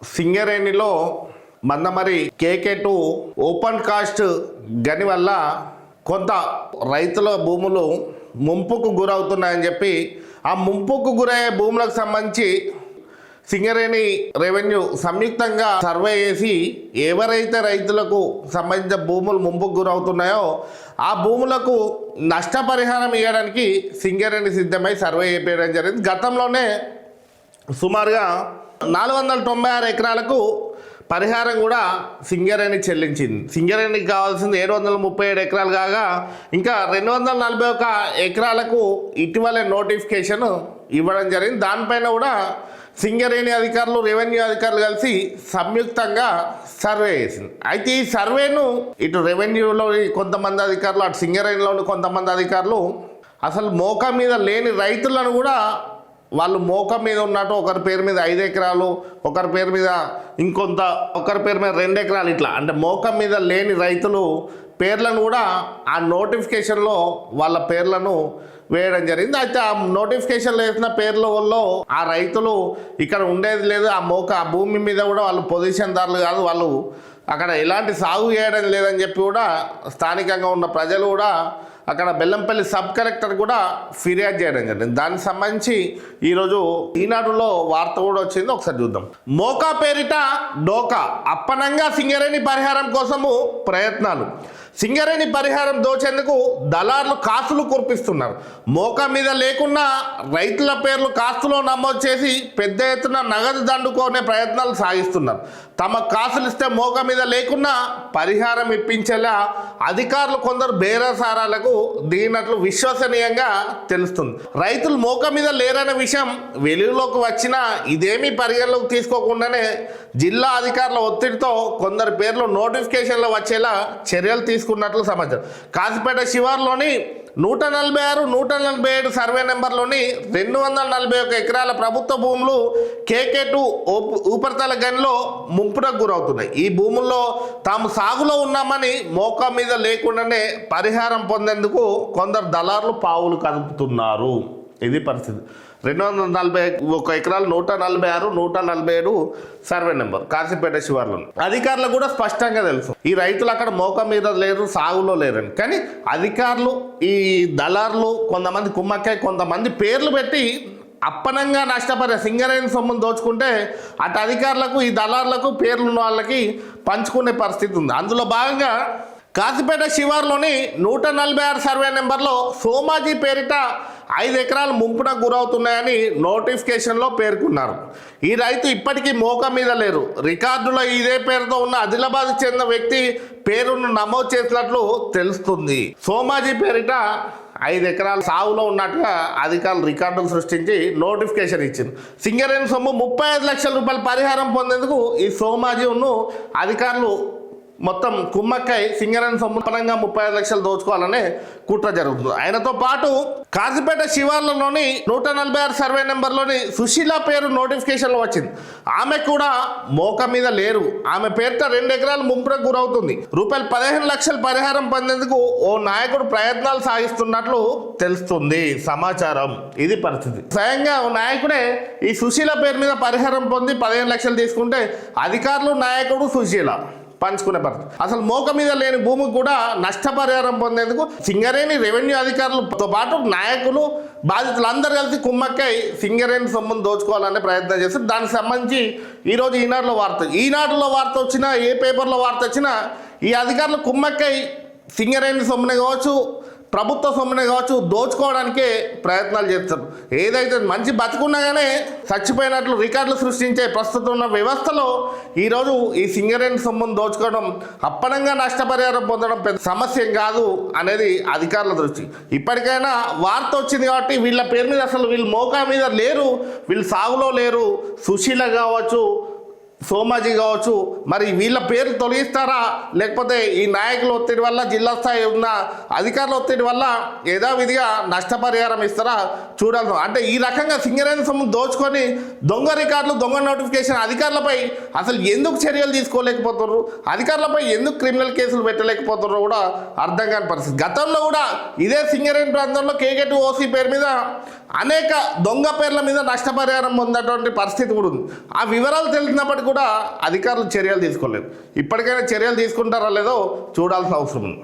సింగరేణిలో Mandamarri KK two open cast గని వల్ల కొంత రైతుల భూములు ముంపుకు గురవుతున్నాయని చెప్పి ఆ ముంపుకు గురయ్యే భూములకు సంబంధించి సింగరేణి రెవెన్యూ సంయుక్తంగా సర్వే చేసి ఎవరైతే రైతులకు సంబంధించిన భూములు ముంపుకు గురవుతున్నాయో ఆ భూములకు నష్టపరిహారం ఇవ్వడానికి సింగరేణి సిద్ధమై సర్వే చేయడం జరిగింది. గతంలోనే సుమారుగా నాలుగు వందల తొంభై ఆరు ఎకరాలకు పరిహారం కూడా సింగరేణి చెల్లించింది. సింగరేణికి కావాల్సింది ఏడు వందల ముప్పై ఏడు ఎకరాలు కాగా ఇంకా రెండు వందల నలభై ఒక ఎకరాలకు ఇటీవలే నోటిఫికేషన్ ఇవ్వడం జరిగింది. దానిపైన కూడా సింగరేణి అధికారులు రెవెన్యూ అధికారులు కలిసి సంయుక్తంగా సర్వే చేసింది. అయితే ఈ సర్వేను ఇటు రెవెన్యూలో కొంతమంది అధికారులు అటు సింగరేణిలోని కొంతమంది అధికారులు అసలు మోకా మీద లేని రైతులను కూడా వాళ్ళు మోకం మీద ఉన్నట్టు ఒకరి పేరు మీద ఐదు ఎకరాలు ఒకరి పేరు మీద ఇంకొంత ఒకరి పేరు మీద రెండు ఎకరాలు ఇట్లా. అంటే మోకం మీద లేని రైతులు పేర్లను కూడా ఆ నోటిఫికేషన్లో వాళ్ళ పేర్లను వేయడం జరిగింది. అయితే ఆ నోటిఫికేషన్లో వేసిన పేర్ల వల్ల ఆ రైతులు ఇక్కడ ఉండేది లేదు. ఆ మోక ఆ భూమి మీద కూడా వాళ్ళు పొజిషన్దారులు కాదు. వాళ్ళు అక్కడ ఎలాంటి సాగు చేయడం లేదని చెప్పి కూడా స్థానికంగా ఉన్న ప్రజలు కూడా అక్కడ బెల్లంపల్లి సబ్ కలెక్టర్ కూడా ఫిర్యాదు చేయడం జరిగింది. దానికి సంబంధించి ఈరోజు ఈనాడులో వార్త కూడా వచ్చింది. ఒకసారి చూద్దాం. మోకా పేరిట డోకా అప్పనంగా సింగరేణి పరిహారం కోసము ప్రయత్నాలు. సింగరేణి పరిహారం దోచేందుకు దళార్లు కాసులు కురిపిస్తున్నారు. మోకా మీద లేకున్నా రైతుల పేర్లు కాస్తులో నమోదు చేసి పెద్ద ఎత్తున నగదు దండుకునే ప్రయత్నాలు సాగిస్తున్నారు. తమ కాసులు ఇస్తే మోక మీద లేకున్నా పరిహారం ఇప్పించేలా అధికారులు కొందరు బేరసారాలకు దిగినట్లు విశ్వసనీయంగా తెలుస్తుంది. రైతులు మోక మీద లేరనే విషయం వెలుగులోకి వచ్చినా ఇదేమీ పరిగణలోకి తీసుకోకుండానే జిల్లా అధికారుల ఒత్తిడితో కొందరు పేర్లు నోటిఫికేషన్లో వచ్చేలా చర్యలు తీసుకున్నట్లు సమాచారం. కాసిపేట శివార్లోని నూట నలభై ఆరు నూట నలభై ఏడు సర్వే నెంబర్లోని రెండు వందల నలభై ఒక ఎకరాల ప్రభుత్వ భూములు కేకే టూ ఉపరితల గనిలో ముంపునకు గురవుతున్నాయి. ఈ భూముల్లో తాము సాగులో ఉన్నామని మోకా మీద లేకుండానే పరిహారం పొందేందుకు కొందరు దళారులు పావులు కదుపుతున్నారు. ఇది పరిస్థితి. రెండు వందల నలభై ఒక ఎకరాలు నూట నలభై ఆరు నూట నలభై ఏడు సర్వే నెంబర్ కాశీపేట శివార్లో. అధికారులకు కూడా స్పష్టంగా తెలుసు. ఈ రైతులు అక్కడ మోక మీద లేరు సాగులో లేరని. కానీ అధికారులు ఈ దళారులు కొంతమంది కుమ్మక్కాయ కొంతమంది పేర్లు పెట్టి అప్పనంగా నష్టపడే సింగరేణి సొమ్మును దోచుకుంటే అటు అధికారులకు ఈ దళారులకు పేర్లున్న వాళ్ళకి పంచుకునే పరిస్థితి ఉంది. అందులో భాగంగా కాసిపేట శివార్లోని నూట నలభై ఆరు సర్వే నెంబర్లో సోమాజీ పేరిట ఐదు ఎకరాలు ముంపున గురవుతున్నాయని నోటిఫికేషన్లో పేర్కొన్నారు. ఈ రైతు ఇప్పటికీ మోక మీద లేరు. రికార్డులో ఇదే పేరుతో ఉన్న ఆదిలాబాద్ చెందిన వ్యక్తి పేరును నమోదు చేసినట్లు తెలుస్తుంది. సోమాజీ పేరిట ఐదు ఎకరాల సాగులో ఉన్నట్టుగా అధికారులు రికార్డులు సృష్టించి నోటిఫికేషన్ ఇచ్చింది. సింగరేణి సొమ్ము ముప్పై ఐదు లక్షల రూపాయల పరిహారం పొందేందుకు ఈ సోమాజీను అధికారులు మొత్తం కుమ్మక్కై సింగరేణి సొమ్ము పరంగా ముప్పై ఐదు లక్షలు దోచుకోవాలనే కుట్ర జరుగుతుంది. ఆయనతో పాటు కాసిపేట శివార్లలోని నూట నలభై ఆరు సర్వే నెంబర్లోని సుశీల పేరు నోటిఫికేషన్లో వచ్చింది. ఆమె కూడా మోక మీద లేరు. ఆమె పేరుతో రెండు ఎకరాలు ముంపుకు గురవుతుంది. రూపాయలు పదిహేను లక్షల పరిహారం పొందేందుకు ఓ నాయకుడు ప్రయత్నాలు సాగిస్తున్నట్లు తెలుస్తుంది సమాచారం. ఇది పరిస్థితి. స్వయంగా ఓ నాయకుడే ఈ సుశీల పేరు మీద పరిహారం పొంది పదిహేను లక్షలు తీసుకుంటే అధికారులు నాయకుడు సుశీల. పంచుకునే పరిస్థితి. అసలు మోక మీద లేని భూమికి కూడా నష్టపరిహారం పొందేందుకు సింగరేణి రెవెన్యూ అధికారులతో పాటు నాయకులు బాధితులు అందరు కలిసి కుమ్మక్కై సింగరేణి సొమ్మును దోచుకోవాలనే ప్రయత్నం చేస్తారు దానికి సంబంధించి ఈరోజు ఈనాడులో వార్త ఈనాడులో వార్త వచ్చినా ఏ పేపర్లో వార్త వచ్చినా ఈ అధికారులు కుమ్మక్కై సింగరేణి సొమ్మునే కావచ్చు ప్రభుత్వ సొమ్మునే కావచ్చు దోచుకోవడానికే ప్రయత్నాలు చేస్తారు. ఏదైతే మంచి బతుకున్నా కానీ చచ్చిపోయినట్లు రికార్డులు సృష్టించే ప్రస్తుతం ఉన్న వ్యవస్థలో ఈరోజు ఈ సింగరేణి సొమ్మును దోచుకోవడం అప్పనంగా నష్టపరిహారం పొందడం పెద్ద సమస్య కాదు అనేది అధికారుల దృష్టి. ఇప్పటికైనా వార్త వచ్చింది కాబట్టి వీళ్ళ పేరు మీద అసలు వీళ్ళు మోకా మీద లేరు వీళ్ళు సాగులో లేరు సుశీల కావచ్చు సోమాజీ కావచ్చు మరి వీళ్ళ పేరు తొలగిస్తారా? లేకపోతే ఈ నాయకుల ఒత్తిడి వల్ల జిల్లా స్థాయి ఉన్న అధికారుల ఒత్తిడి వల్ల యథావిధిగా నష్టపరిహారం ఇస్తారా? చూడాలి అంటే ఈ రకంగా సింగరేణ సొమ్ము దోచుకొని దొంగ రికార్డులు దొంగ నోటిఫికేషన్ అధికారులపై అసలు ఎందుకు చర్యలు తీసుకోలేకపోతున్నారు? అధికారులపై ఎందుకు క్రిమినల్ కేసులు పెట్టలేకపోతున్నారో కూడా అర్థం కాని పరిస్థితి. గతంలో కూడా ఇదే సింగరేణి ప్రాంతంలో కేకెట్ ఓసీ పేరు మీద అనేక దొంగ పేర్ల మీద నష్టపరిహారం పొందేటువంటి పరిస్థితి కూడా ఉంది. ఆ వివరాలు తెలిసినప్పటికీ కూడా అధికారులు చర్యలు తీసుకోలేదు. ఇప్పటికైనా చర్యలు తీసుకుంటారా లేదో చూడాల్సిన అవసరం ఉంది.